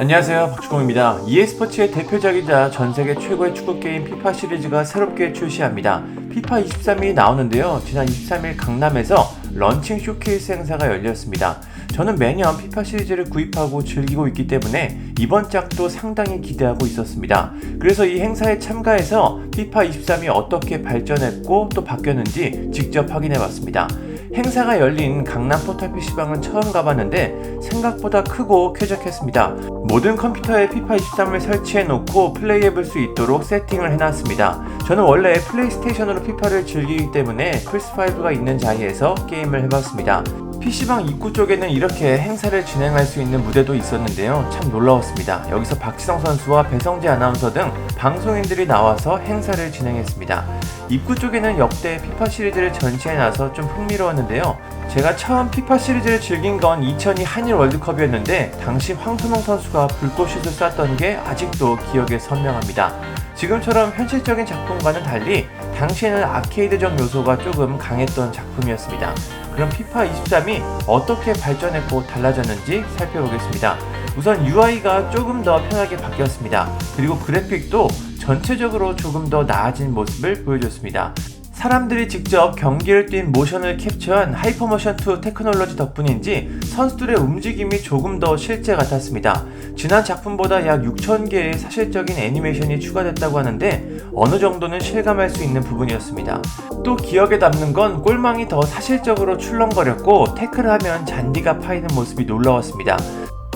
안녕하세요 박주공입니다. EA스포츠의 대표작이자 전세계 최고의 축구게임 피파 시리즈가 새롭게 출시합니다. 피파 23이 나오는데요. 지난 23일 강남에서 런칭 쇼케이스 행사가 열렸습니다. 저는 매년 피파 시리즈를 구입하고 즐기고 있기 때문에 이번 짝도 상당히 기대하고 있었습니다. 그래서 이 행사에 참가해서 피파 23이 어떻게 발전했고 또 바뀌었는지 직접 확인해 봤습니다. 행사가 열린 강남 포탈 PC방은 처음 가봤는데 생각보다 크고 쾌적했습니다. 모든 컴퓨터에 피파 23을 설치해 놓고 플레이해볼 수 있도록 세팅을 해놨습니다. 저는 원래 플레이스테이션으로 피파를 즐기기 때문에 플스5가 있는 자리에서 게임을 해봤습니다. PC방 입구 쪽에는 이렇게 행사를 진행할 수 있는 무대도 있었는데요. 참 놀라웠습니다. 여기서 박지성 선수와 배성재 아나운서 등 방송인들이 나와서 행사를 진행했습니다. 입구 쪽에는 역대 피파 시리즈를 전시해 놔서 좀 흥미로웠는데요. 제가 처음 피파 시리즈를 즐긴 건 2002 한일 월드컵이었는데 당시 황선홍 선수가 불꽃슛을 쐈던 게 아직도 기억에 선명합니다. 지금처럼 현실적인 작품과는 달리 당시에는 아케이드적 요소가 조금 강했던 작품이었습니다. 그럼 피파 23이 어떻게 발전했고 달라졌는지 살펴보겠습니다. 우선 UI가 조금 더 편하게 바뀌었습니다. 그리고 그래픽도 전체적으로 조금 더 나아진 모습을 보여줬습니다. 사람들이 직접 경기를 뛴 모션을 캡처한 하이퍼모션 2 테크놀로지 덕분인지 선수들의 움직임이 조금 더 실제 같았습니다. 지난 작품보다 약 6,000개의 사실적인 애니메이션이 추가됐다고 하는데 어느 정도는 실감할 수 있는 부분이었습니다. 또 기억에 남는 건 골망이 더 사실적으로 출렁거렸고 태클을 하면 잔디가 파이는 모습이 놀라웠습니다.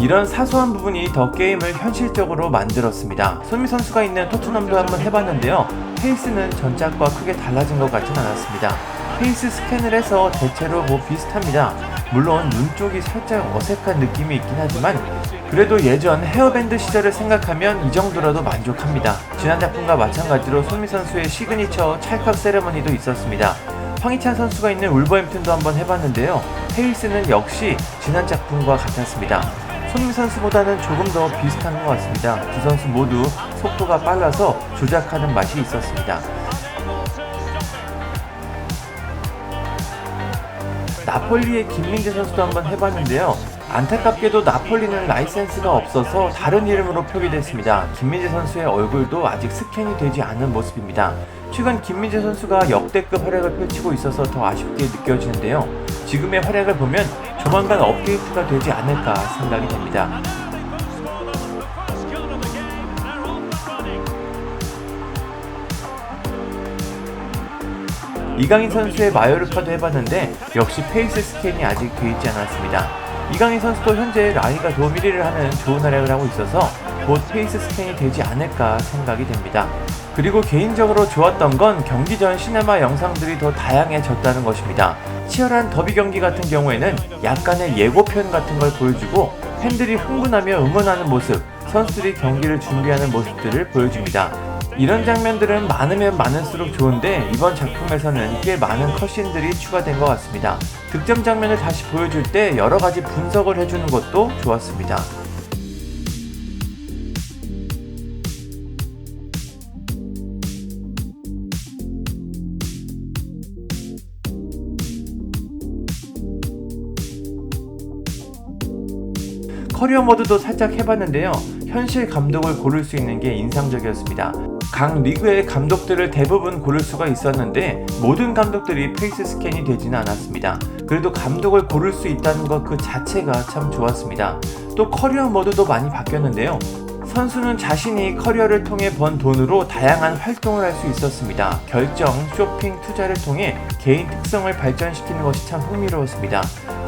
이런 사소한 부분이 더 게임을 현실적으로 만들었습니다. 손미 선수가 있는 토트넘도 한번 해봤는데요. 페이스는 전작과 크게 달라진 것 같진 않았습니다. 페이스 스캔을 해서 대체로 뭐 비슷합니다. 물론 눈 쪽이 살짝 어색한 느낌이 있긴 하지만 그래도 예전 헤어밴드 시절을 생각하면 이 정도라도 만족합니다. 지난 작품과 마찬가지로 손미 선수의 시그니처 찰칵 세레머니도 있었습니다. 황희찬 선수가 있는 울버햄튼도 한번 해봤는데요. 페이스는 역시 지난 작품과 같았습니다. 손흥민 선수보다는 조금 더 비슷한 것 같습니다. 두 선수 모두 속도가 빨라서 조작하는 맛이 있었습니다. 나폴리의 김민재 선수도 한번 해봤는데요. 안타깝게도 나폴리는 라이센스가 없어서 다른 이름으로 표기됐습니다. 김민재 선수의 얼굴도 아직 스캔이 되지 않은 모습입니다. 최근 김민재 선수가 역대급 활약을 펼치고 있어서 더 아쉽게 느껴지는데요. 지금의 활약을 보면 조만간 업데이트가 되지 않을까 생각이 됩니다. 이강인 선수의 마요르카도 해봤는데 역시 페이스 스캔이 아직 되어 있지 않았습니다. 이강인 선수도 현재 라이가 도움 1위를 하는 좋은 활약을 하고 있어서 곧 페이스 스캔이 되지 않을까 생각이 됩니다. 그리고 개인적으로 좋았던 건 경기 전 시네마 영상들이 더 다양해졌다는 것입니다. 치열한 더비 경기 같은 경우에는 약간의 예고편 같은 걸 보여주고 팬들이 흥분하며 응원하는 모습, 선수들이 경기를 준비하는 모습들을 보여줍니다. 이런 장면들은 많으면 많을수록 좋은데 이번 작품에서는 꽤 많은 컷신들이 추가된 것 같습니다. 득점 장면을 다시 보여줄 때 여러 가지 분석을 해주는 것도 좋았습니다. 커리어 모드도 살짝 해봤는데요. 현실 감독을 고를 수 있는 게 인상적이었습니다. 각 리그의 감독들을 대부분 고를 수가 있었는데 모든 감독들이 페이스 스캔이 되지는 않았습니다. 그래도 감독을 고를 수 있다는 것 그 자체가 참 좋았습니다. 또 커리어 모드도 많이 바뀌었는데요. 선수는 자신이 커리어를 통해 번 돈으로 다양한 활동을 할 수 있었습니다. 결정, 쇼핑, 투자를 통해 개인 특성을 발전시키는 것이 참 흥미로웠습니다.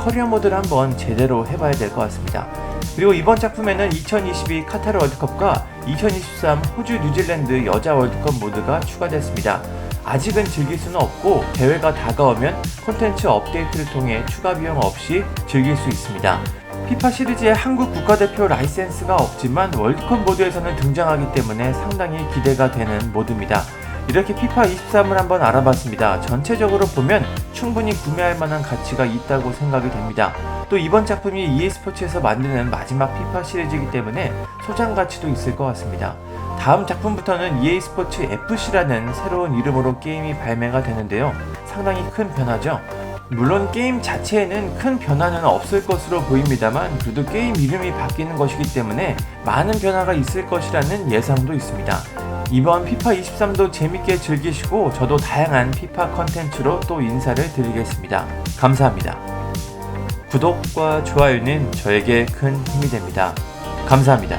커리어 모드를 한번 제대로 해봐야 될 것 같습니다. 그리고 이번 작품에는 2022 카타르 월드컵과 2023 호주 뉴질랜드 여자 월드컵 모드가 추가됐습니다. 아직은 즐길 수는 없고 대회가 다가오면 콘텐츠 업데이트를 통해 추가 비용 없이 즐길 수 있습니다. 피파 시리즈의 한국 국가대표 라이센스가 없지만 월드컵 모드에서는 등장하기 때문에 상당히 기대가 되는 모드입니다. 이렇게 피파 23을 한번 알아봤습니다. 전체적으로 보면 충분히 구매할 만한 가치가 있다고 생각이 됩니다. 또 이번 작품이 EA 스포츠에서 만드는 마지막 피파 시리즈이기 때문에 소장 가치도 있을 것 같습니다. 다음 작품부터는 EA 스포츠 FC라는 새로운 이름으로 게임이 발매가 되는데요. 상당히 큰 변화죠. 물론 게임 자체에는 큰 변화는 없을 것으로 보입니다만 그래도 게임 이름이 바뀌는 것이기 때문에 많은 변화가 있을 것이라는 예상도 있습니다. 이번 피파 23도 재밌게 즐기시고 저도 다양한 피파 컨텐츠로 또 인사를 드리겠습니다. 감사합니다. 구독과 좋아요는 저에게 큰 힘이 됩니다. 감사합니다.